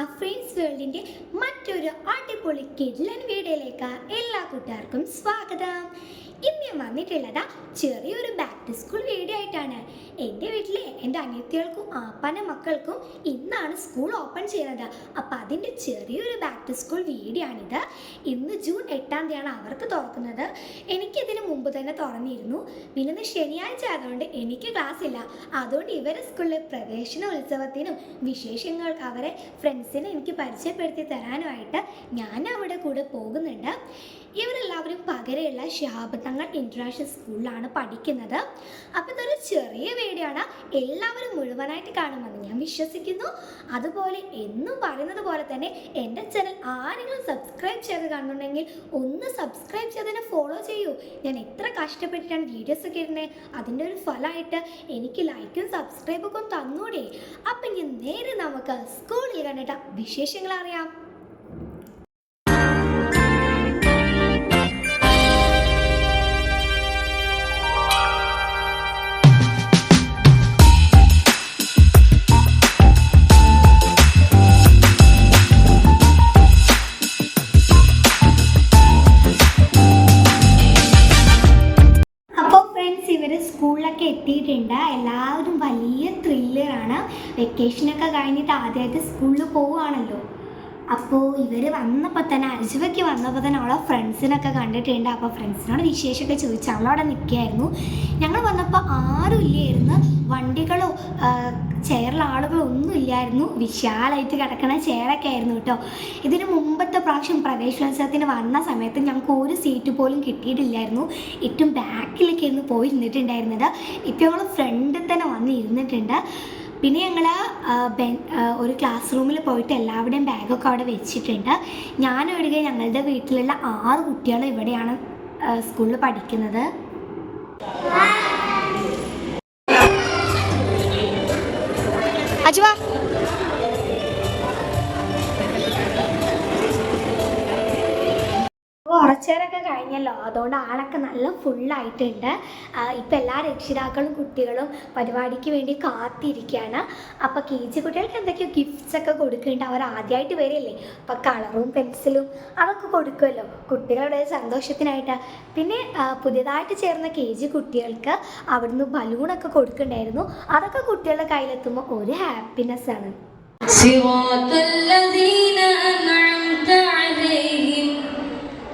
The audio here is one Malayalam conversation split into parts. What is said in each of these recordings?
അഫ്രീൻസ് വേൾഡിന്റെ മറ്റൊരു അടിപൊളി കിഡ്ലൻ വീഡിയോയിലേക്ക് എല്ലാ കൂട്ടുകാർക്കും സ്വാഗതം. ഇന്ന് ഞാൻ വന്നിട്ടുള്ളത് ചെറിയൊരു ബാക്ക് ടു സ്കൂൾ വീഡിയോ ആയിട്ടാണ്. എന്റെ വീട്ടിലെ എന്റെ അനിയത്തികൾക്കും ആപ്പാന മക്കൾക്കും ഇന്നാണ് സ്കൂൾ ഓപ്പൺ ചെയ്യുന്നത്. അപ്പോൾ അതിന്റെ ചെറിയൊരു ബാക്ക് ടു സ്കൂൾ വീഡിയോ ആണിത്. ഇന്ന് ജൂൺ എട്ടാം തീയതിയാണ് അവർക്ക് തുറക്കുന്നത്. എനിക്കിതിന് മുമ്പ് തന്നെ തുറന്നിരുന്നു. പിന്നെ ഇന്ന് ശനിയാഴ്ച ആയതുകൊണ്ട് എനിക്ക് ക്ലാസ് ഇല്ല. അതുകൊണ്ട് ഇവരെ സ്കൂളിലെ പ്രവേശന ഉത്സവത്തിനും വിശേഷങ്ങൾ അവരെ ഫ്രണ്ട്സിനെ എനിക്ക് പരിചയപ്പെടുത്തി തരാനുമായിട്ട് ഞാൻ അവിടെ കൂടെ പോകുന്നുണ്ട്. ഇവരെല്ലാവരും പകരെയുള്ള ശാപത്തങ്ങൾ ഇന്റർനാഷണൽ സ്കൂളിലാണ് പഠിക്കുന്നത്. അപ്പോൾ ഇതൊരു ചെറിയ വീഡിയോ എല്ലാവരും മുഴുവനായിട്ട് കാണുമെന്ന് ഞാൻ വിശ്വസിക്കുന്നു. അതുപോലെ എന്നും പറയുന്നത് പോലെ തന്നെ എന്റെ ചാനൽ ആരെങ്കിലും സബ്സ്ക്രൈബ് ചെയ്ത് കാണുന്നുണ്ടെങ്കിൽ ഒന്ന് സബ്സ്ക്രൈബ് ചെയ്തതിനെ ഫോളോ ചെയ്യൂ. ഞാൻ എത്ര കഷ്ടപ്പെട്ടിട്ടാണ് വീഡിയോസ് ഒക്കെ ഇരുന്നത് അതിന്റെ ഒരു ഫലമായിട്ട് എനിക്ക് ലൈക്കും സബ്സ്ക്രൈബൊക്കെ തന്നൂടെ. അപ്പം ഇനി നേരെ നമുക്ക് സ്കൂളിൽ കണ്ടിട്ട് വിശേഷങ്ങൾ അറിയാം. എല്ലാവരും വലിയ ത്രില്ലറാണ് വെക്കേഷനൊക്കെ കഴിഞ്ഞിട്ട് ആദ്യമായിട്ട് സ്കൂളിൽ പോവുകയാണല്ലോ. അപ്പോൾ ഇവർ വന്നപ്പോൾ തന്നെ അർജുവയ്ക്ക് വന്നപ്പോൾ തന്നെ അവളെ ഫ്രണ്ട്സിനൊക്കെ കണ്ടിട്ടുണ്ട്. അപ്പോൾ ഫ്രണ്ട്സിനോട് വിശേഷമൊക്കെ ചോദിച്ചു അവളവിടെ നിൽക്കുകയായിരുന്നു. ഞങ്ങൾ വന്നപ്പോൾ ആരും ഇല്ലായിരുന്നു. വണ്ടികളോ ചെയറിൽ ആളുകളോ ഒന്നും ഇല്ലായിരുന്നു. വിശാലായിട്ട് കിടക്കണ ചെയറൊക്കെ ആയിരുന്നു കേട്ടോ. ഇതിന് മുമ്പത്തെ പ്രാവശ്യം പ്രവേശനോത്സവത്തിന് വന്ന സമയത്ത് ഞങ്ങൾക്ക് ഒരു സീറ്റ് പോലും കിട്ടിയിട്ടില്ലായിരുന്നു. ഏറ്റവും ബാക്കിലേക്കായിരുന്നു പോയി ഇരുന്നിട്ടുണ്ടായിരുന്നത് ഇപ്പോൾ ഞങ്ങൾ ഫ്രണ്ടിൽ തന്നെ വന്ന് ഇരുന്നിട്ടുണ്ട് പിന്നെ ഞങ്ങൾ ഒരു ക്ലാസ് റൂമിൽ പോയിട്ട് എല്ലാവരുടെയും ബാഗൊക്കെ അവിടെ വെച്ചിട്ടുണ്ട്. ഞാനൊഴികെ ഞങ്ങളുടെ വീട്ടിലുള്ള ആറ് കുട്ടികൾ ഇവിടെയാണ് സ്കൂളിൽ പഠിക്കുന്നത്. അജുവാ കുറച്ചേരൊക്കെ കഴിഞ്ഞല്ലോ അതുകൊണ്ട് ആളൊക്കെ നല്ല ഫുള്ളായിട്ടുണ്ട് ഇപ്പം എല്ലാ രക്ഷിതാക്കളും കുട്ടികളും പരിപാടിക്ക് വേണ്ടി കാത്തിരിക്കുകയാണ് അപ്പോൾ കെ ജി കുട്ടികൾക്ക് എന്തൊക്കെയോ ഗിഫ്റ്റ്സ് ഒക്കെ കൊടുക്കുന്നുണ്ട് അവർ ആദ്യമായിട്ട് വരില്ലേ അപ്പോൾ കളറും പെൻസിലും അതൊക്കെ കൊടുക്കുമല്ലോ കുട്ടികളുടെ സന്തോഷത്തിനായിട്ട് പിന്നെ ആ, പുതിയതായിട്ട് ചേർന്ന കെ ജി കുട്ടികൾക്ക് അവിടുന്ന് ബലൂണൊക്കെ കൊടുക്കുന്നുണ്ടായിരുന്നു അതൊക്കെ കുട്ടികളുടെ കയ്യിലെത്തുമ്പോൾ ഒരു ഹാപ്പിനെസ് ആണ് صراط الذين أنعمت عليهم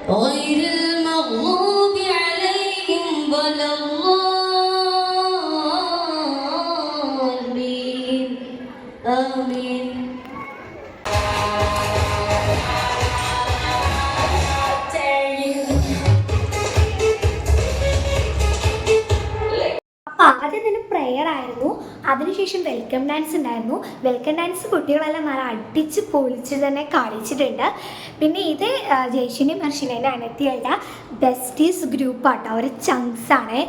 غير المغضوب عليهم ولا الضالين آمين Papa. ആദ്യം തന്നെ പ്രെയർ ആയിരുന്നു. അതിനുശേഷം വെൽക്കം ഡാൻസ് ഉണ്ടായിരുന്നു. വെൽക്കം ഡാൻസ് കുട്ടികളെല്ലാം നല്ല അടിച്ച് പൊളിച്ച് തന്നെ കാണിച്ചിട്ടുണ്ട് പിന്നെ ഇത് ജയ്ഷിനി മർഷിനേന്റെ ബെസ്റ്റീസ് ബെസ്റ്റീസ് ഗ്രൂപ്പാട്ടോ അവർ ചങ്സ് ആണ്.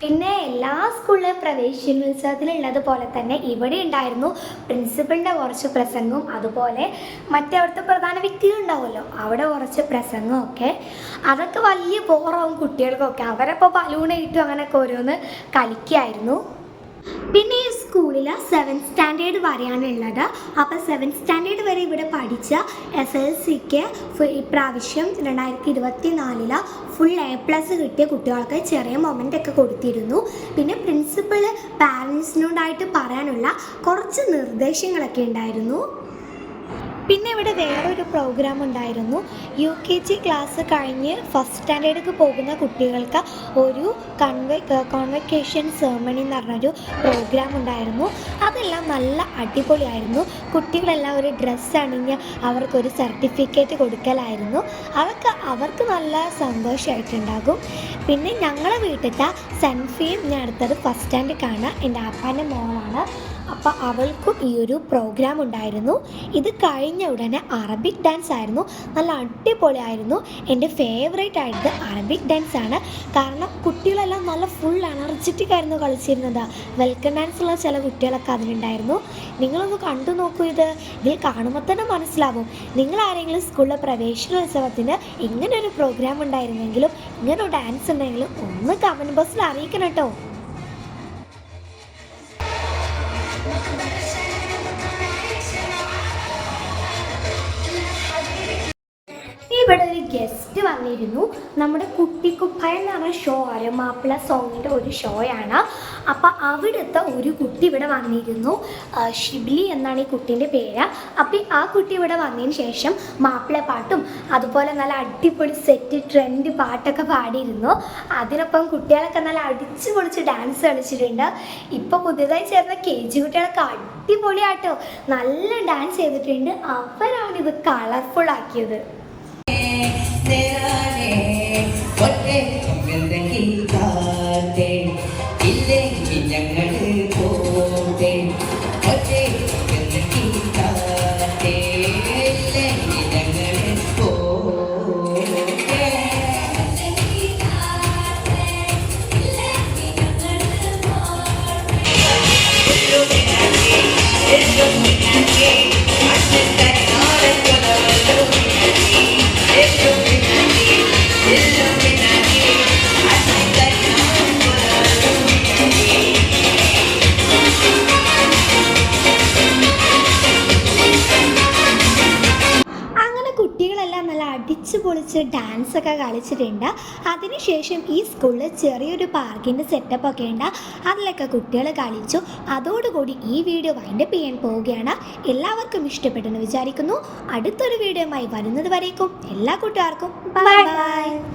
പിന്നെ എല്ലാ സ്കൂളിലെ പ്രവേശനോത്സവത്തിലുള്ളതുപോലെ തന്നെ ഇവിടെ ഉണ്ടായിരുന്നു പ്രിൻസിപ്പളിന്റെ കുറച്ച് പ്രസംഗവും അതുപോലെ മറ്റവിടുത്തെ പ്രധാന വ്യക്തികളുണ്ടാവുമല്ലോ അവിടെ കുറച്ച് പ്രസംഗമൊക്കെ അതൊക്കെ വലിയ ബോറാവും കുട്ടികൾക്കൊക്കെ. അവരപ്പോൾ ബലൂണായിട്ടും അങ്ങനെയൊക്കെ ഓരോന്ന് കളിക്കായിരുന്നു. പിന്നെ ഈ സ്കൂളിൽ സെവൻത് സ്റ്റാൻഡേർഡ് വരെയാണ് ഉള്ളത് അപ്പോൾ സെവൻത് സ്റ്റാൻഡേർഡ് വരെ ഇവിടെ പഠിച്ച എസ് എൽ സിക്ക് ഇപ്രാവശ്യം രണ്ടായിരത്തി ഇരുപത്തി നാലിൽ ഫുൾ എ പ്ലസ് കിട്ടിയ കുട്ടികൾക്ക് ചെറിയ മൊമെന്റ് ഒക്കെ കൊടുത്തിരുന്നു. പിന്നെ പ്രിൻസിപ്പൾ പാരൻസിനോടായിട്ട് പറയാനുള്ള കുറച്ച് നിർദ്ദേശങ്ങളൊക്കെ ഉണ്ടായിരുന്നു. പിന്നെ ഇവിടെ വേറൊരു പ്രോഗ്രാം ഉണ്ടായിരുന്നു. യു കെ ജി ക്ലാസ് കഴിഞ്ഞ് ഫസ്റ്റ് സ്റ്റാൻഡേർഡിലേക്ക് പോകുന്ന കുട്ടികൾക്ക് ഒരു കൺവെ കോൺവെക്കേഷൻ സെർമണി എന്ന് പറഞ്ഞൊരു പ്രോഗ്രാം ഉണ്ടായിരുന്നു. അതെല്ലാം നല്ല അടിപൊളിയായിരുന്നു. കുട്ടികളെല്ലാം ഒരു ഡ്രസ്സ് അണിഞ്ഞ് അവർക്കൊരു സർട്ടിഫിക്കറ്റ് കൊടുക്കലായിരുന്നു. അതൊക്കെ അവർക്ക് നല്ല സന്തോഷമായിട്ടുണ്ടാകും പിന്നെ ഞങ്ങളെ വീട്ടിലത്തെ സെൻഫിയും ഞാൻ അടുത്തത് ഫസ്റ്റ് സ്റ്റാൻഡിൽ കാണുക എന്റെ അപ്പാന്റെ മോളാണ്. അപ്പോൾ അവൾക്കും ഈ ഒരു പ്രോഗ്രാം ഉണ്ടായിരുന്നു. ഇത് കഴിഞ്ഞ ഉടനെ അറബിക് ഡാൻസ് ആയിരുന്നു. നല്ല അടിപൊളിയായിരുന്നു. എന്റെ ഫേവറേറ്റ് ആയിട്ട് അറബിക് ഡാൻസ് ആണ്. കാരണം കുട്ടികളെല്ലാം നല്ല ഫുൾ എനർജറ്റിക് ആയിരുന്നു കളിച്ചിരുന്നത്. വെൽക്കം ഡാൻസ് ഉള്ള ചില കുട്ടികളൊക്കെ അതിലുണ്ടായിരുന്നു. നിങ്ങളൊന്ന് കണ്ടു നോക്കൂ ഇത്. ഇതിൽ കാണുമ്പോൾ തന്നെ മനസ്സിലാവും. നിങ്ങൾ ആരെങ്കിലും സ്കൂളിലെ പ്രവേശനോത്സവത്തിന് ഇങ്ങനെ ഒരു പ്രോഗ്രാം ഉണ്ടായിരുന്നെങ്കിലും ഇങ്ങനെ ഡാൻസ് ഉണ്ടെങ്കിലും ഒന്ന് കമന്റ് ബോക്സിൽ അറിയിക്കണം കേട്ടോ. വന്നിരുന്നു നമ്മുടെ കുട്ടിക്കുപ്പായ എന്ന് പറഞ്ഞ ഷോ ആണ്. മാപ്പിള സോങ്ങിന്റെ ഒരു ഷോയാണ് അപ്പോൾ അവിടുത്തെ ഒരു കുട്ടി ഇവിടെ വന്നിരുന്നു. ഷിബ്ലി എന്നാണ് ഈ കുട്ടീന്റെ പേര്. അപ്പോൾ ആ കുട്ടി ഇവിടെ വന്നതിന് ശേഷം മാപ്പിള പാട്ടും അതുപോലെ നല്ല അടിപൊളി സെറ്റ് ട്രെൻഡ് പാട്ടൊക്കെ പാടിയിരുന്നു. അതിനൊപ്പം കുട്ടികളൊക്കെ നല്ല അടിച്ചു പൊളിച്ച് ഡാൻസ് കളിച്ചിട്ടുണ്ട്. ഇപ്പോൾ പുതിയതായി ചേർന്ന കെ ജി കുട്ടികളൊക്കെ അടിപൊളിയാട്ടോ. നല്ല ഡാൻസ് ചെയ്തിട്ടുണ്ട്. അവരാണ് ഇത് കളർഫുൾ ആക്കിയത്. ഡാൻസ് ഒക്കെ കളിച്ചിട്ടുണ്ട്. അതിനുശേഷം ഈ സ്കൂളിൽ ചെറിയൊരു പാർക്കിന്റെ സെറ്റപ്പ് ഒക്കെ ഉണ്ട്. അതിലൊക്കെ കുട്ടികൾ കളിച്ചു. അതോടുകൂടി ഈ വീഡിയോ വൈൻഡപ്പ് ചെയ്യാൻ പോവുകയാണ്. എല്ലാവർക്കും ഇഷ്ടപ്പെട്ടെന്ന് വിചാരിക്കുന്നു. അടുത്തൊരു വീഡിയോയുമായി വരുന്നത് വരേക്കും എല്ലാ കൂട്ടുകാർക്കും. Bye bye